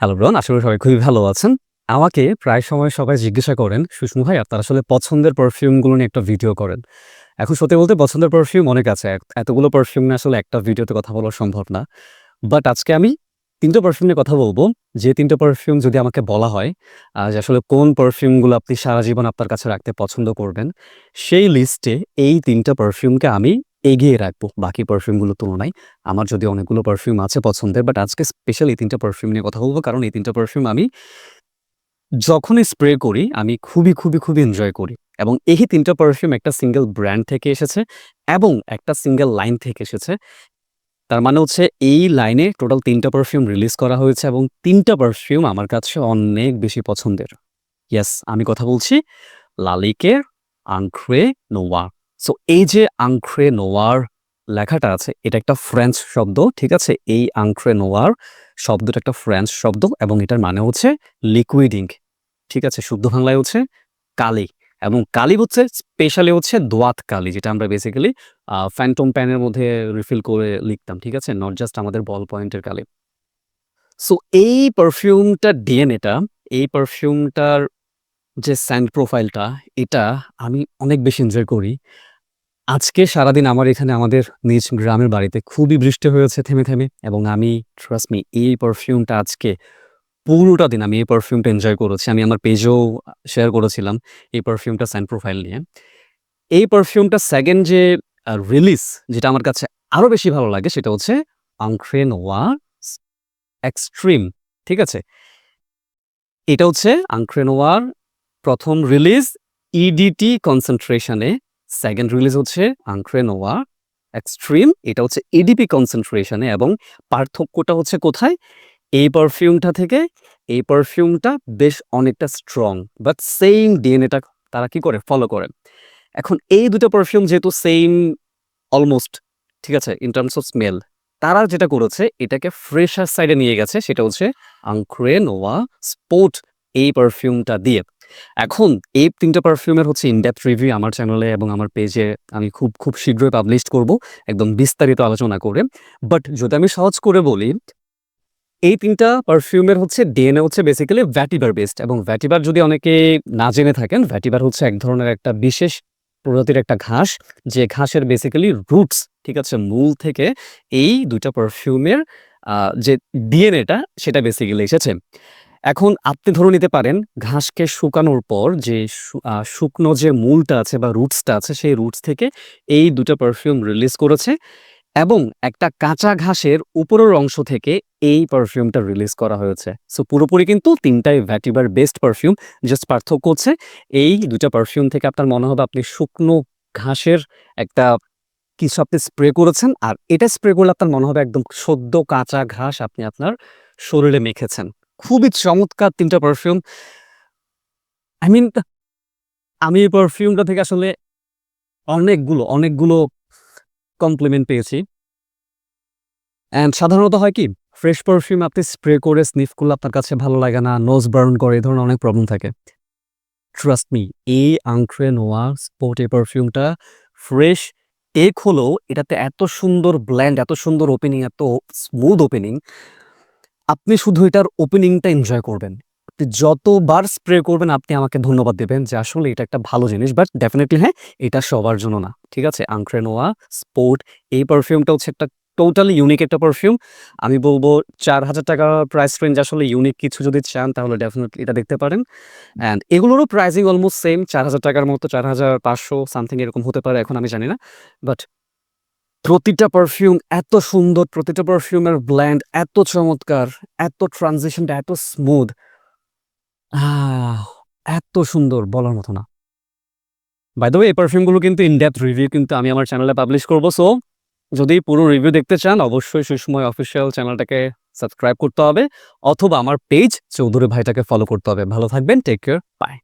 Hello ব্রন আশা করি সবাই খুবই ভালো আছেন। আমাকে প্রায় সময় সবাই জিজ্ঞাসা করেন, সুষমু ভাই, আপনার আসলে পছন্দের পারফিউমগুলো নিয়ে একটা ভিডিও করেন? এখন সত্যি বলতে পছন্দের পারফিউম অনেক আছে। এতগুলো পারফিউম নিয়ে আসলে একটা ভিডিওতে কথা বলা সম্ভব না। বাট আজকে আমি তিনটা পারফিউম নিয়ে কথা বলব। যে তিনটা পারফিউম যদি আমাকে বলা হয় যে আসলে কোন পারফিউমগুলো আপনি সারা জীবন আপনার কাছে রাখতে পছন্দ করবেন, সেই লিস্টে এই তিনটা পারফিউমকে আমি এগিয়ে রাখব, বাকি পারফিউমগুলোর তুলনায়। আমার যদি অনেকগুলো পারফিউম আছে পছন্দের বাট আজকে স্পেশাল এই তিনটা পারফিউম নিয়ে কথা বলব, কারণ এই তিনটা পারফিউম আমি যখনই স্প্রে করি, আমি খুবই খুবই খুবই এনজয় করি। এবং এই তিনটা পারফিউম একটা সিঙ্গেল ব্র্যান্ড থেকে এসেছে এবং একটা সিঙ্গেল লাইন থেকে এসেছে। তার মানে হচ্ছে এই লাইনে টোটাল তিনটা পারফিউম রিলিজ করা হয়েছে এবং তিনটা পারফিউম আমার কাছে অনেক বেশি পছন্দের। ইয়েস আমি কথা বলছি লালিকের আংক্রে নোয়ার সো এই যে আংক্রে নোয়ার লেখাটা আছে, এটা একটা ফ্রেঞ্চ শব্দ, ঠিক আছে? এই আংক্রে নোয়ার শব্দটা একটা ফ্রেঞ্চ শব্দ এবং এটার মানে হচ্ছে লিকুইড ইঙ্ক ঠিক আছে? শুদ্ধ বাংলায় হচ্ছে কালি এবং কালি হচ্ছে স্পেশালি হচ্ছে দোয়াত কালি, যেটা আমরা বেসিক্যালি ফ্যান্টম প্যানের মধ্যে রিফিল করে লিখতাম, ঠিক আছে? নট জাস্ট আমাদের বল পয়েন্টের কালি। সো এই পারফিউমটা ডিএনএটা এই পারফিউমটার যে স্যান্ড প্রোফাইলটা এটা আমি অনেক বেশি এনজয় করি। আজকে সারাদিন আমার এখানে আমাদের নিজ গ্রামের বাড়িতে খুবই বৃষ্টি হয়েছে থেমে থেমে এবং আমি ট্রাস্ট মি এই পারফিউমটা আজকে পুরোটা দিন আমি এই পারফিউমটা এনজয় করেছি। আমি আমার পেজেও শেয়ার করেছিলাম এই পারফিউমটা স্যান্ড প্রোফাইল নিয়ে। এই পারফিউমটা সেকেন্ড যে রিলিজ যেটা আমার কাছে আরও বেশি ভালো লাগে সেটা হচ্ছে আংক্রেন ওয়া এক্সট্রিম ঠিক আছে? এটা হচ্ছে আংক্রেনোয়ার প্রথম রিলিজ ইডিটি কনসেন্ট্রেশনে সেকেন্ড রিলিজ হচ্ছে আংক্রেনোয়া এক্সট্রিম এটা হচ্ছে এডিপি কনসেন্ট্রেশনে এবং পার্থক্যটা হচ্ছে কোথায়? এই পারফিউমটা থেকে, এই পারফিউমটা বেশ অনেকটা স্ট্রং বাট সেম ডিএনএটা তারা কি করে? ফলো করে। এখন এই দুটো পারফিউম যেহেতু সেম অলমোস্ট ঠিক আছে ইন টার্মস অফ স্মেল তারা যেটা করেছে, এটাকে ফ্রেশার সাইডে নিয়ে গেছে, সেটা হচ্ছে আংক্রে নোয়া স্পোর্ট এই পারফিউমটা দিয়ে। এখন এই তিনটা পারফিউমের হচ্ছে ইনডেপথ রিভিউ আমার চ্যানেলে এবং আমার পেজে আমি খুব খুব শীঘ্রই পাবলিশ করব, একদম বিস্তারিত আলোচনা করে। বাট যদি আমি সহজ করে বলি, এই তিনটা পারফিউমের হচ্ছে ডিএনএ হচ্ছে বেসিক্যালি ভ্যাটিবার বেসড এবং ভ্যাটিবার যদি অনেকে না জেনে থাকেন ভ্যাটিবার হচ্ছে এক ধরনের একটা বিশেষ প্রজাতির একটা ঘাস, যে ঘাসের বেসিক্যালি রুটস ঠিক আছে, মূল থেকে এই দুইটা পারফিউমের যে ডিএনএটা সেটা বেসিক্যালি এসেছে। এখন আপনি ধরে নিতে পারেন, ঘাসকে শুকানোর পর যে শুকনো যে মূলটা আছে বা রুটসটা আছে, সেই রুটস থেকে এই দুটো পারফিউম রিলিজ করেছে এবং একটা কাঁচা ঘাসের উপরের অংশ থেকে এই পারফিউমটা রিলিজ করা হয়েছে। সো পুরোপুরি কিন্তু তিনটাই ভ্যাটিবার বেস্ট পারফিউম জাস্ট পার্থক্য হচ্ছে এই দুটা পারফিউম থেকে আপনার মনে হবে আপনি শুকনো ঘাসের একটা কিছু আপনি স্প্রে করেছেন আর এটা স্প্রে করলে আপনার মনে হবে একদম সদ্য কাঁচা ঘাস আপনি আপনার শরীরে মেখেছেন। খুবই চমৎকার তিনটা পারফিউম আই মিন আমি এই পারফিউমটা থেকে আসলে অনেকগুলো অনেকগুলো কমপ্লিমেন্ট পেয়েছি। অ্যান্ড সাধারণত হয় কি ফ্রেশ পারফিউম আপনি স্প্রে করে স্নিফ করলে আপনার কাছে ভালো লাগে না নোজ বার্ন করে, এই ধরনের অনেক প্রবলেম থাকে। ট্রাস্ট মি এই আংক্রে নোয়া স্পোর্ট এই পারফিউমটা ফ্রেশ এক হলেও এটাতে এত সুন্দর ব্ল্যান্ড এত সুন্দর ওপেনিং এত স্মুথ ওপেনিং আপনি শুধু এটার ওপেনিংটা এনজয় করবেন। আপনি যতবার স্প্রে করবেন, আপনি আমাকে ধন্যবাদ দেবেন যে আসলে এটা একটা ভালো জিনিস বাট ডেফিনেটলি হ্যাঁ এটা সবার জন্য না, ঠিক আছে? আংক্রেনোয়া স্পোর্ট এই পারফিউমটা হচ্ছে একটা টোটালি ইউনিক একটা পারফিউম আমি বলব চার হাজার টাকা প্রাইস রেঞ্জ আসলে ইউনিক কিছু যদি চান, তাহলে ডেফিনেটলি এটা দেখতে পারেন। অ্যান্ড এগুলোরও প্রাইসিং অলমোস্ট সেম চার হাজার টাকার মতো, চার হাজার পাঁচশো সামথিং এরকম হতে পারে, এখন আমি জানি না। বাট প্রতিটা পারফিউম এত সুন্দর, প্রতিটা পারফিউমের ব্ল্যান্ড এত চমৎকার, এত ট্রানজিশনটা এত স্মুথ এত সুন্দর বলার মতো না। বাই দ্য ওয়ে এই পারফিউমগুলো কিন্তু ইন ডেপথ রিভিউ কিন্তু আমি আমার চ্যানেলে পাবলিশ করব সো যদি পুরো রিভিউ দেখতে চান, অবশ্যই সুসময় অফিসিয়াল চ্যানেলটাকে সাবস্ক্রাইব করতে হবে, অথবা আমার পেজ চৌধুরী ভাইটাকে ফলো করতে হবে। ভালো থাকবেন টেক কেয়ার বাই